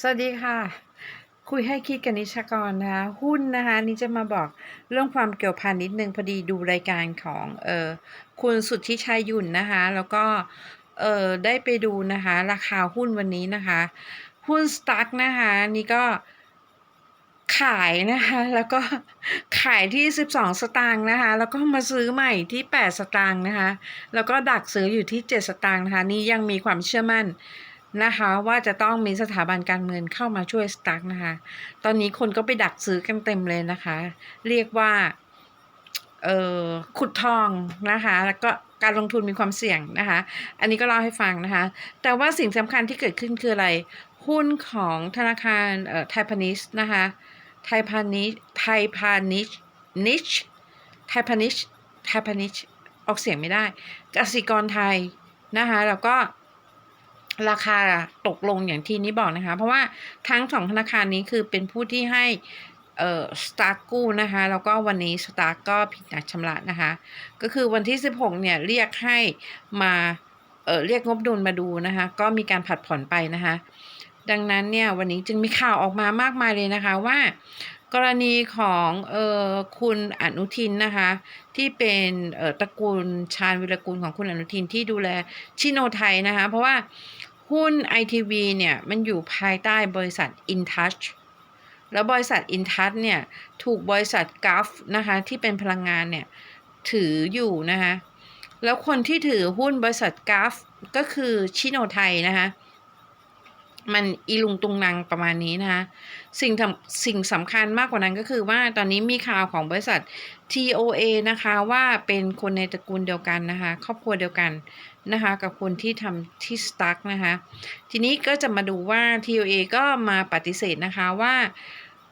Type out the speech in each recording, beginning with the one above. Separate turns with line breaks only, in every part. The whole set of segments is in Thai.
สวัสดีค่ะ คุยให้คิดกับนิชากรนะคะ หุ้นนะคะนี่จะมาบอกเรื่องความเกี่ยวพันนิดนึงพอดีดูรายการของเออคุณสุทธิชัยหยุ่นนะคะ แล้วก็เออได้ไปดูนะคะ ราคาหุ้นวันนี้นะคะ หุ้นสตาร์กนะคะนี่ก็ขายนะคะ แล้วก็ขายที่ 12 สตางค์นะคะ แล้วก็มาซื้อใหม่ที่ 8 สตางค์นะคะ แล้วก็ดักซื้ออยู่ที่ 7 สตางค์นะคะ นี่ยังมีความเชื่อมั่น นะคะว่าจะต้องมีสถาบันการเงินเข้ามาช่วยสตาร์กนะคะ ตอนนี้คนก็ไปดักซื้อกันเต็มเลยนะคะ เรียกว่าเอ่อขุดทองนะคะ แล้วก็การลงทุนมีความเสี่ยงนะคะ อันนี้ก็เล่าให้ฟังนะคะ แต่ว่าสิ่งสำคัญที่เกิดขึ้นคืออะไร หุ้นของธนาคารเอ่อไทยพาณิชย์นะคะไทยพาณิชย์ไทยพาณิชย์นิชไทยพาณิชย์ไทยพาณิชย์ออกเสียงไม่ได้กสิกรไทยนะคะแล้วก็ ราคาตกลงอย่างที่นี้บอกนะคะ เพราะว่าทั้งสองธนาคารนี้คือเป็นผู้ที่ให้เอ่อสตาร์กู้นะคะ แล้วก็วันนี้สตาร์ก็ผิดนัดชำระนะคะ ก็คือวันที่ 16 เนี่ย เรียกให้มาเอ่อเรียกงบดุลมาดูนะคะ ก็มีการผัดผ่อนไปนะคะ ดังนั้นเนี่ยวันนี้จึงมีข่าวออกมามากมายเลยนะคะว่า กรณีของเออคุณอนุทินนะคะ ที่เป็นเออตระกูลชาญวิรกูลของคุณอนุทินที่ดูแลชิโนไทยนะคะ เพราะว่าหุ้น ITV เนี่ยมันอยู่ภายใต้บริษัท InTouch แล้วบริษัท InTouch เนี่ยถูกบริษัทกราฟนะคะที่เป็นพลังงานเนี่ยถืออยู่นะคะแล้วคนที่ถือหุ้นบริษัทกราฟก็คือชิโนไทยนะคะ มันอีลุงตุงนางประมาณนี้นะคะสิ่งสิ่งสำคัญมากกว่านั้นก็คือว่าตอนนี้มีข่าวของบริษัท TOA นะคะว่าเป็นคนในตระกูลเดียวกันนะคะครอบครัวเดียวกันนะคะกับคนที่ทำที่สตาร์กนะคะทีนี้ก็จะมาดูว่า TOA ก็มาปฏิเสธนะคะว่า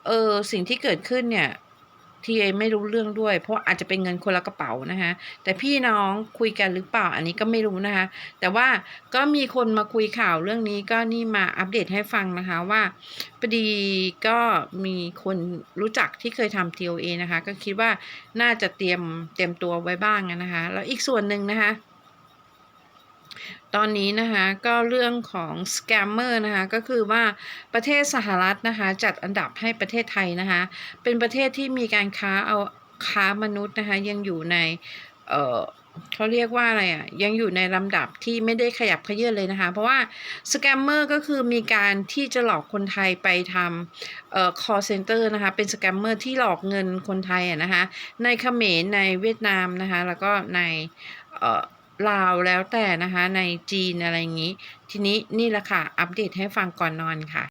เออสิ่งที่เกิดขึ้นเนี่ย ทีเอไม่รู้เรื่องด้วย เพราะอาจจะเป็นเงินคนละกระเป๋านะคะ แต่พี่น้องคุยกันหรือเปล่าอันนี้ก็ไม่รู้นะคะ แต่ว่าก็มีคนมาคุยข่าวเรื่องนี้ก็นี่มาอัปเดตให้ฟังนะคะว่าพอดีก็มีคนรู้จักที่เคยทำ TOA นะคะ ก็คิดว่าน่าจะเตรียมเตรียมตัวไว้บ้างนะคะ แล้วอีกส่วนหนึ่งนะคะ ตอนนี้นะคะก็เรื่องของสแกมเมอร์นะคะก็คือว่าประเทศสหรัฐนะคะจัดอันดับให้ประเทศไทยนะคะเป็นประเทศที่มีการค้าเอาค้ามนุษย์นะคะยังอยู่ในเออเขาเรียกว่าอะไรอะยังอยู่ในลำดับที่ไม่ได้ขยับขยื้อนเลยนะคะ เพราะว่าสแกมเมอร์ก็คือมีการที่จะหลอกคนไทยไปทำเอ่อ call center นะคะ เป็นสแกมเมอร์ที่หลอกเงินคนไทยอะนะคะ ในเขมรในเวียดนามนะคะ แล้วก็ในเอ่อ ลาวแล้วแต่นะคะ ในจีนอะไรอย่างนี้ ทีนี้นี่แหละค่ะ อัปเดตให้ฟังก่อนนอนค่ะ